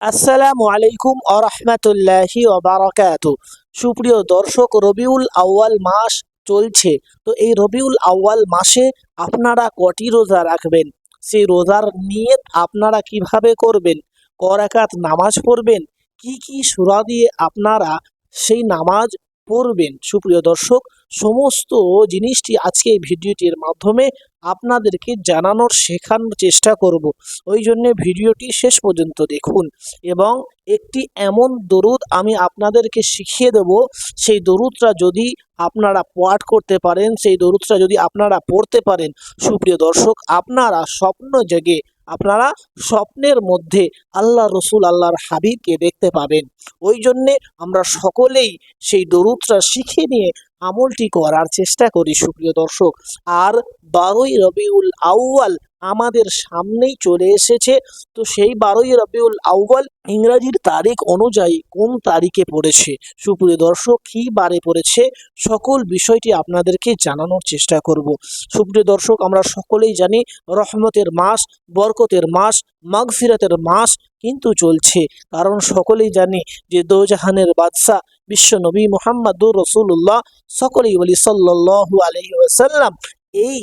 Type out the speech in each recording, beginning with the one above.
আসসালামু আলাইকুম আরহামতুল্লাহি ওবারাকাত সুপ্রিয় দর্শক, রবিউল আউয়াল মাস চলছে। তো এই রবিউল আউয়াল মাসে আপনারা কটি রোজা রাখবেন? সেই রোজার নিয়ত আপনারা কীভাবে করবেন? করাকাত নামাজ পড়বেন? কি কি সুরা দিয়ে আপনারা সেই নামাজ পড়বেন? সুপ্রিয় দর্শক, সমস্ত জিনিসটি আজকে এই ভিডিওটির মাধ্যমে আপনাদেরকে জানানোর, শেখানোর চেষ্টা করব। ওই জন্য ভিডিওটি শেষ পর্যন্ত দেখুন এবং একটি এমন দরুদ আমি আপনাদেরকে শিখিয়ে দেব। সেই দরুদটা যদি আপনারা পাঠ করতে পারেন, সেই দরুদটা যদি আপনারা পড়তে পারেন, সুপ্রিয় দর্শক, আপনারা স্বপ্ন জেগে আপনারা স্বপ্নের মধ্যে আল্লাহ রসুল আল্লাহর হাবিবকে দেখতে পাবেন। ওই জন্যে আমরা সকলেই সেই দরুদটা শিখে নিয়ে আমলটি করার চেষ্টা করি, সুপ্রিয় দর্শক। আর বারোই রবিউল আউয়াল আমাদের সামনেই চলে এসেছে। তো সেই বারোই রবিউল আউয়াল ইংরাজির তারিখ অনুযায়ী কোন তারিখে পড়েছে? সুপ্রিয় দর্শক, কী বারে পড়েছে? সকল বিষয়টি আপনাদেরকে জানানোর চেষ্টা করব। সুপ্রিয় দর্শক, আমরা সকলেই জানি রহমতের মাস, বরকতের মাস, মাগফিরাতের মাস কিন্তু চলছে। কারণ সকলেই জানি যে দোজাহানের বাদশাহ বিশ্ব নবী মোহাম্মদুর রসুল্লাহ সকলেই বলি সাল্লাল্লাহু আলহি ওয়াসাল্লাম, এই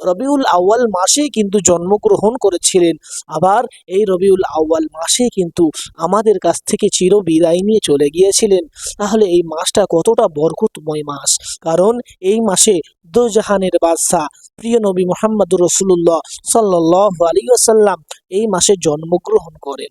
রবিউল আউয়াল মাসেই কিন্তু জন্মগ্রহণ করেছিলেন। আবার এই রবিউল আউয়াল মাসে কিন্তু আমাদের কাছ থেকে চির বিদায় নিয়ে চলে গিয়েছিলেন। তাহলে এই মাসটা কতটা বরকতময় মাস! কারণ এই মাসে দোজাহানের বাদশাহ, প্রিয় নবী মোহাম্মদুর রসুল্লাহ সাল্লাহ আলী আসাল্লাম এই মাসে জন্মগ্রহণ করেন।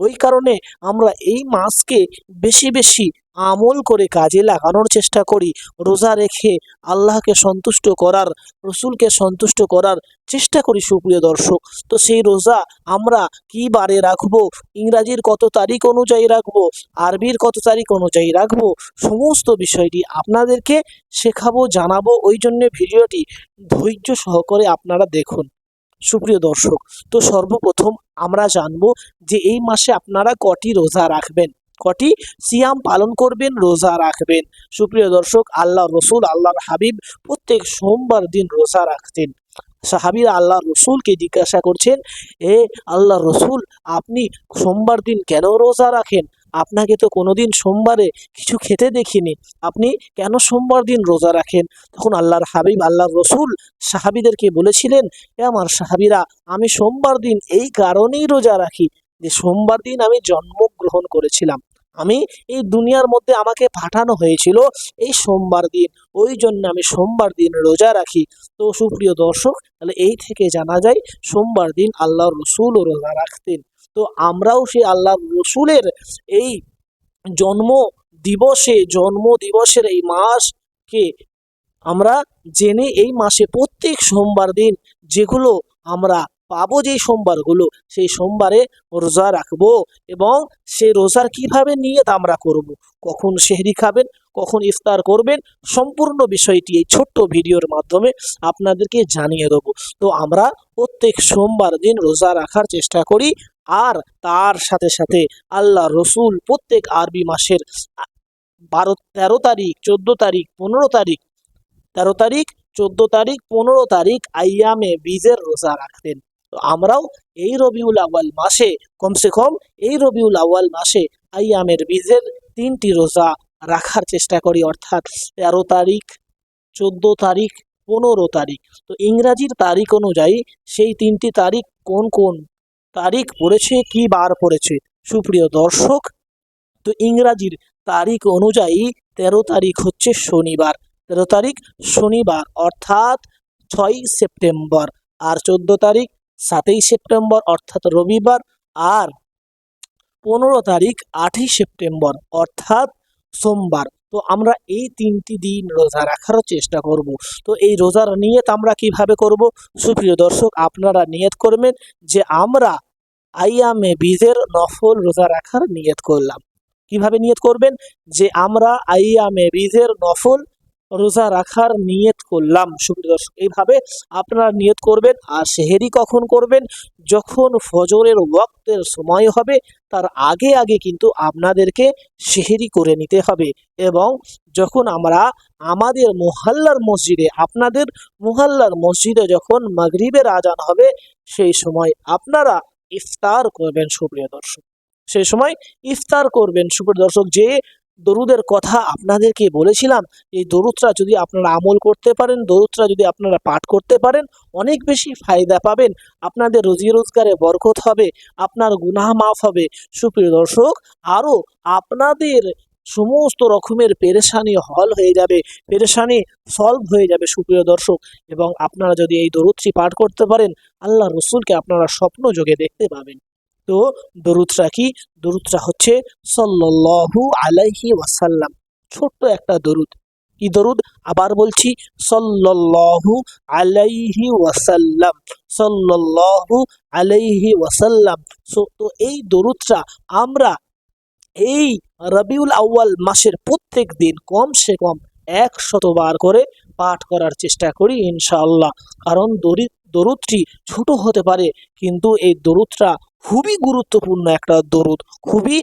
ওই কারণে আমরা এই মাসকে বেশি বেশি আমল করে কাজে লাগানোর চেষ্টা করি, রোজা রেখে আল্লাহকে সন্তুষ্ট করার, রসুলকে সন্তুষ্ট করার চেষ্টা করি সুপ্রিয় দর্শক। তো সেই রোজা আমরা কি বারে রাখব? ইংরাজির কত তারিখ অনুযায়ী রাখব? আরবির কত তারিখ অনুযায়ী রাখব? সমস্ত বিষয়টি আপনাদেরকে শেখাবো, জানাব, ওই জন্য ভিডিওটি ধৈর্য সহকারে আপনারা দেখুন। সুপ্রিয় দর্শক, তো সর্বপ্রথম আমরা জানব যে এই মাসে আপনারা কটি রোজা রাখবেন? কটি সিয়াম পালন করবেন, রোজা রাখবেন। সুপ্রিয় দর্শক আল্লাহ রসুল, আল্লাহর হাবিব প্রত্যেক সোমবার দিন রোজা রাখতেন। সাহাবিরা আল্লাহ রসুলকে জিজ্ঞাসা করছেন, এ আল্লাহ রসুল, আপনি সোমবার দিন কেন রোজা রাখেন? আপনাকে তো কোনোদিন সোমবারে কিছু খেতে দেখিনি। আপনি কেন সোমবার দিন রোজা রাখেন? তখন আল্লাহর হাবিব, আল্লাহর রসুল সাহাবিদেরকে বলেছিলেন, এ আমার সাহাবিরা, আমি সোমবার দিন এই কারণেই রোজা রাখি যে সোমবার দিন আমি জন্মগ্রহণ করেছিলাম। আমি এই দুনিয়ার মধ্যে আমাকে পাঠানো হয়েছিল এই সোমবার দিন। ওই জন্য আমি সোমবার দিন রোজা রাখি। তো সুপ্রিয় দর্শক, তাহলে এই থেকে জানা যায়, সোমবার দিন আল্লাহর রসুলও রোজা রাখতেন। তো আমরাও সেই আল্লাহর রসুলের এই জন্ম দিবসে, জন্ম দিবসের এই মাসকে আমরা জেনে এই মাসে প্রত্যেক সোমবার দিন যেগুলো আমরা পাবো যেই সোমবারগুলো, সেই সোমবারে রোজা রাখব এবং সেই রোজার কীভাবে নিয়ত আমরা করব। কখন সেহরি খাবেন, কখন ইফতার করবেন? সম্পূর্ণ বিষয়টি এই ছোট্ট ভিডিওর মাধ্যমে আপনাদেরকে জানিয়ে দেবো। তো আমরা প্রত্যেক সোমবার দিন রোজা রাখার চেষ্টা করি আর তার সাথে সাথে আল্লাহ রসুল প্রত্যেক আরবি মাসের বারো, তেরো তারিখ, চোদ্দ তারিখ, পনেরো তারিখ, তেরো তারিখ, চোদ্দ তারিখ, পনেরো তারিখ আইয়ামে বীজের রোজা রাখতেন। আমরাও এই রবিউল আওয়াল মাসে, কমসে কম এই রবিউল আওয়াল মাসে আইয়ামের বীজের তিনটি রোজা রাখার চেষ্টা করি, অর্থাৎ তেরো তারিখ, চোদ্দ তারিখ, পনেরো তারিখ। তো ইংরাজির তারিখ অনুযায়ী সেই তিনটি তারিখ কোন কোন তারিখ পড়েছে, কি বার পড়েছে? সুপ্রিয় দর্শক, তো ইংরাজির তারিখ অনুযায়ী তেরো তারিখ হচ্ছে শনিবার। তেরো তারিখ শনিবার, অর্থাৎ ছয়ই সেপ্টেম্বর। আর চোদ্দ তারিখ সাতই সেপ্টেম্বর, অর্থাৎ রবিবার, আর পনেরো তারিখ, আটই সেপ্টেম্বর, অর্থাৎ সোমবার। তো আমরা এই তিনটি দিন রোজা রাখারও চেষ্টা করব। তো এই রোজার নিয়ত আমরা কীভাবে করব? সুপ্রিয় দর্শক, আপনারা নিয়ত করবেন যে আমরা আইয়ামে বীজের নফল রোজা রাখার নিয়ত করলাম। কীভাবে নিয়ত করবেন? যে আমরা আইয়ামে বীজের নফল রোজা রাখার নিয়ত করলাম। সুপ্রিয় দর্শক, এইভাবে আপনারা নিয়ত করবেন আর সেহেরি কখন করবেন? যখন ফজরের ওয়াক্তের সময় হবে, তার আগে আগে কিন্তু আপনাদেরকে সেহেরি করে নিতে হবে এবং যখন আমরা আমাদের মোহাল্লার মসজিদে, আপনাদের মোহাল্লার মসজিদে যখন মাগরিবের আজান হবে, সেই সময় আপনারা ইফতার করবেন, সুপ্রিয় দর্শক। সেই সময় ইফতার করবেন, সুপ্রিয় দর্শক, যে দরুদের কথা আপনাদেরকে বলেছিলাম, এই দরুদটা যদি আপনারা আমল করতে পারেন দরুদটা যদি আপনারা পাঠ করতে পারেন, অনেক বেশি ফায়দা পাবেন। আপনাদের রোজি রোজগারে বরকত হবে, আপনার গুনাহ মাফ হবে। সুপ্রিয় দর্শক আরও আপনাদের সমস্ত রকমের পেরেশানি হল হয়ে যাবে, পেরেশানি সলভ হয়ে যাবে, সুপ্রিয় দর্শক। এবং আপনারা যদি এই দরুদটি পাঠ করতে পারেন, আল্লাহ রসুলকে আপনারা স্বপ্ন যোগে দেখতে পাবেন। তো দরুদটা কি? দরুদটা হচ্ছে সল্লাল্লাহু আলাইহি ওয়াসাল্লাম। ছোট্ট একটা দরুদ। কি দরুদ? আবার বলছি, সল্লাল্লাহু আলাইহি ওয়াসাল্লাম। সল্লাল্লাহু আলাইহি ওয়াসাল্লাম। সো, তো এই দরুদটা আমরা এই রবিউল আউয়াল মাসের প্রত্যেক দিন কম এক শতবার করে পাঠ করার চেষ্টা করি ইনশাআল্লাহ। কারণ দরি দরুদটি ছোট হতে পারে, কিন্তু এই দরুদটা খুবই গুরুত্বপূর্ণ একটা দরুদ, খুবই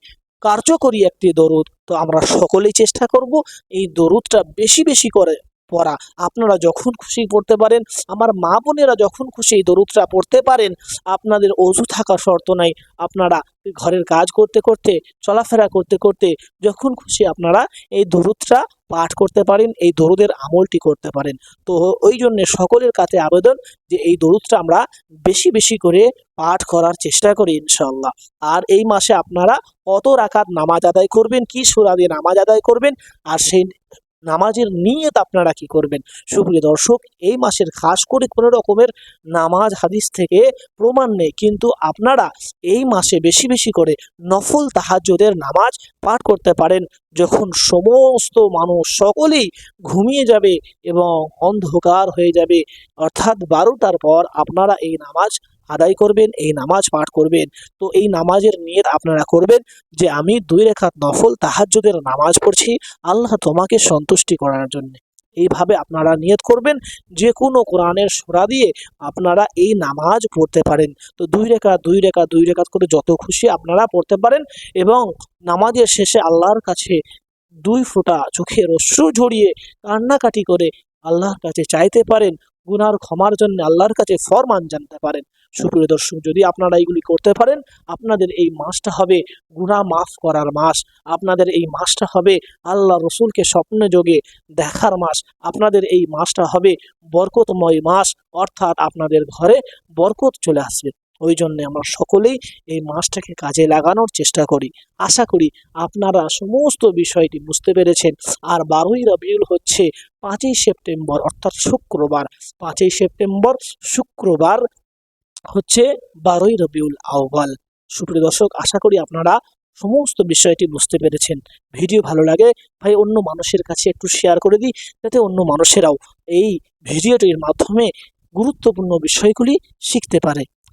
কার্যকরী একটি দরুদ। তো আমরা সকলেই চেষ্টা করব এই দরুদটা বেশি বেশি করে পড়া। আপনারা যখন খুশি পড়তে পারেন, আমার মা বোনেরা যখন খুশি এই দরুদটা পড়তে পারেন, আপনাদের অজু থাকা শর্ত নাই। আপনারা ঘরের কাজ করতে করতে, চলাফেরা করতে করতে যখন খুশি আপনারা এই দরুদটা পাঠ করতে পারেন, এই দরুদের আমলটি করতে পারেন। তো ওই জন্য সকলের কাছে আবেদন যে এই দরুদটা আমরা বেশি বেশি করে পাঠ করার চেষ্টা করি ইনশাল্লাহ আর এই মাসে আপনারা কত রাখাত নামাজ আদায় করবেন, কি সুরা দিয়ে নামাজ আদায় করবেন, আর সেই নামাজের নিয়ত আপনারা কি করবেন? সুপ্রিয় দর্শক, এই মাসের খাস করে কোনো রকমের নামাজ হাদিস থেকে প্রমাণ নেই। কিন্তু আপনারা এই মাসে বেশি বেশি করে নফল তাহাজ্জুদের নামাজ পাঠ করতে পারেন, যখন সমস্ত মানুষ সকলেই ঘুমিয়ে যাবে এবং অন্ধকার হয়ে যাবে। অর্থাৎ বারোটার পর আপনারা এই নামাজ আদায় করবেন, এই নামাজ পাঠ করবেন। তো এই নামাজের নিয়ত আপনারা করবেন যে, আমি দুই রেখাত নফল তাহাজ্জুদের নামাজ পড়ছি, আল্লাহ তোমাকে সন্তুষ্টি করার জন্য। এইভাবে আপনারা নিয়ত করবেন যে কোনো কোরআনের সোরা দিয়ে আপনারা এই নামাজ পড়তে পারেন। তো দুই রেখা দুই রেখা দুই রেখাত করে যত খুশি আপনারা পড়তে পারেন এবং নামাজের শেষে আল্লাহর কাছে দুই ফোঁটা চোখের অশ্রু ঝরিয়ে কান্নাকাটি করে আল্লাহর কাছে চাইতে পারেন। গুনার ক্ষমার জন্য আল্লাহর কাছে ফরমান জানতে পারেন। সুপ্রিয় দর্শক, যদি আপনারা এইগুলি করতে পারেন, আপনাদের এই মাসটা হবে গুনা মাফ করার মাস। আপনাদের এই মাসটা হবে আল্লাহ রসুলকে স্বপ্নে যোগে দেখার মাস। আপনাদের এই মাসটা হবে বরকতময় মাস। অর্থাৎ আপনাদের ঘরে বরকত চলে আসবে। ওই জন্য আমরা সকলেই এই মাসটাকে কাজে লাগানোর চেষ্টা করি। আশা করি আপনারা সমস্ত বিষয়টি বুঝতে পেরেছেন। আর বারোই রবিউল হচ্ছে পাঁচই সেপ্টেম্বর, অর্থাৎ শুক্রবার। পাঁচই সেপ্টেম্বর, শুক্রবার হচ্ছে বারোই রবিউল আহ্বাল সুপ্রিয় দর্শক, আশা করি আপনারা সমস্ত বিষয়টি বুঝতে পেরেছেন। ভিডিও ভালো লাগে ভাই অন্য মানুষের কাছে একটু শেয়ার করে দিই, যাতে অন্য মানুষেরাও এই ভিডিওটির মাধ্যমে গুরুত্বপূর্ণ বিষয়গুলি শিখতে পারে।